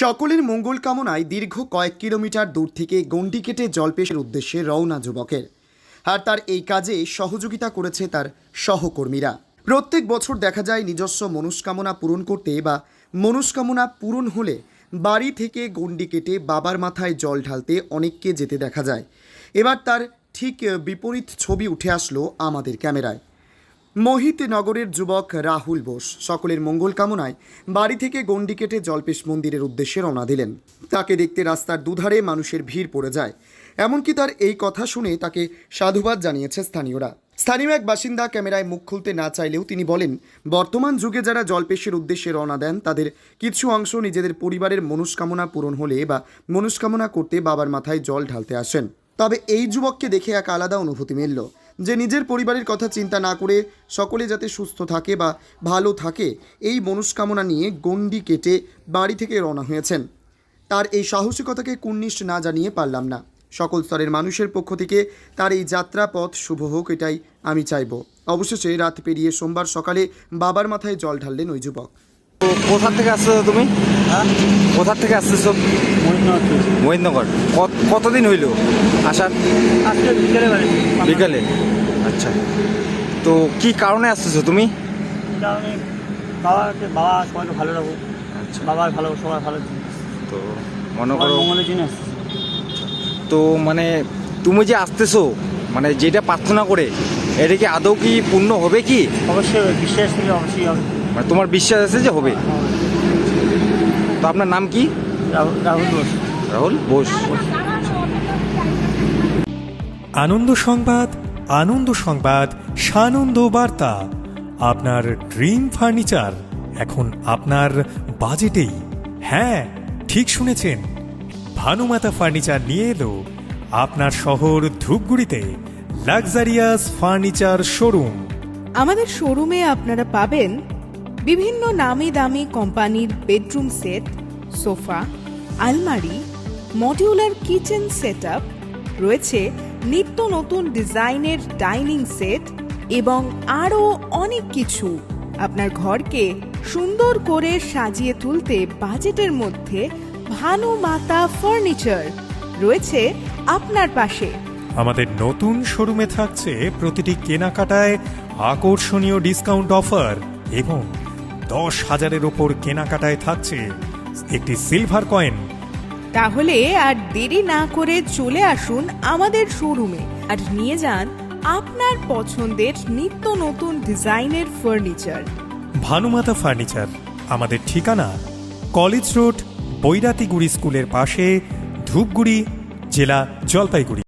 সকলের মঙ্গল কামনায় দীর্ঘ কয়েক কিলোমিটার দূর থেকে গণ্ডি কেটে জলপেশের উদ্দেশ্যে রওনা যুবকের। আর তার এই কাজে সহযোগিতা করেছে তার সহকর্মীরা। প্রত্যেক বছর দেখা যায় নিজস্ব মনস্কামনা পূরণ করতে বা মনস্কামনা পূরণ হলে বাড়ি থেকে গণ্ডি কেটে বাবার মাথায় জল ঢালতে অনেককে যেতে দেখা যায়। এবার তার ঠিক বিপরীত ছবি উঠে আসলো আমাদের ক্যামেরায়। মোহিত নগরের যুবক রাহুল বোস সকলের মঙ্গল কামনায় বাড়ি থেকে গণ্ডি কেটে জলপেশ মন্দিরের উদ্দেশ্যে রওনা দিলেন। তাকে দেখতে রাস্তার দুধারে মানুষের ভিড় পড়ে যায়। এমনকি তার এই কথা শুনে তাকে সাধুবাদ জানিয়েছে স্থানীয়রা। স্থানীয় এক বাসিন্দা ক্যামেরায় মুখ খুলতে না চাইলেও তিনি বলেন, বর্তমান যুগে যারা জলপেশের উদ্দেশ্যে রওনা দেন, তাদের কিছু অংশ নিজেদের পরিবারের মনস্কামনা পূরণ হলে বা মনস্কামনা করতে বাবার মাথায় জল ঢালতে আসেন। তবে এই যুবককে দেখে এক আলাদা অনুভূতি মিলল। যে নিজের পরিবারের কথা চিন্তা না করে সকলে যাতে সুস্থ থাকে বা ভালো থাকে এই মনস্কামনা নিয়ে গণ্ডি কেটে বাড়ি থেকে রওনা হয়েছেন। তার এই সাহসিকতাকে কুর্নিশ না জানিয়ে পারলাম না। সকল স্তরের মানুষের পক্ষ থেকে তার এই যাত্রা পথ শুভ হোক এটাই আমি চাইব। অবশেষে রাত পেরিয়ে সোমবার সকালে বাবার মাথায় জল ঢাললেন ওই যুবক। তো কোথা থেকে আসছো তুমি? হ্যাঁ? কোথা থেকে আসতেছো? মহিন্দ্রনাথ মহিন্দনগর কতদিন হইল? আসার? বিকেলে বিকালে? আচ্ছা। তো কি কারণে আসতেছো তুমি? কারণে বাবাকে বাবা সবাইকে ভালো রাখো আচ্ছা। বাবার ভালো সবাই ভালো তো মনে করো মঙ্গলের জন্য তো মানে তুমি যে আসতেছো মানে যেটা প্রার্থনা করে এটা কি আদৌ কি পূর্ণ হবে কি? অবশ্যই বিশ্বাস থেকে অবশ্যই হবে। মানে তোমার বিশ্বাস আছে যে হবে? তো আপনার নাম কি? রাহুল রাহুল ঘোষ রাহুল বোস। আনন্দ সংবাদ আনন্দ সংবাদ, সানন্দ বার্তা। আপনার ড্রিম ফার্নিচার এখন আপনার বাজেটেই। হ্যাঁ ঠিক শুনেছেন। ভানুমাতা ফার্নিচার নিয়ে এলো আপনার শহর ধূপগুড়িতে, লাক্সারিয়াস ফার্নিচার শোরুম। আমাদের শোরুমে আপনারা পাবেন বিভিন্ন নামি দামি কোম্পানির বেডরুম সেট, সোফা, আলমারি, মডিউলার কিচেন সেটআপ, রয়েছে নিত্য নতুন ডিজাইনের ডাইনিং সেট এবং আরও অনেক কিছু আপনার ঘরকে সুন্দর করে সাজিয়ে তুলতে বাজেটের মধ্যে ভানু মাতা ফার্নিচার রয়েছে আপনার পাশে। আমাদের নতুন শোরুমে থাকছে প্রতিটি কেনাকাটায় আকর্ষণীয় ডিসকাউন্ট অফার এবং দশ হাজারের ওপর কেনাকাটায় থাকছে একটি সিলভার কয়েন। তাহলে আর দেরি না করে চলে আসুন আমাদের শোরুমে আর নিয়ে যান আপনার পছন্দের নিত্য নতুন ডিজাইনের ফার্নিচার ভানুমাতা ফার্নিচার আমাদের ঠিকানা কলেজ রোড, বৈরাতিগুড়ি স্কুলের পাশে ধূপগুড়ি, জেলা জলপাইগুড়ি।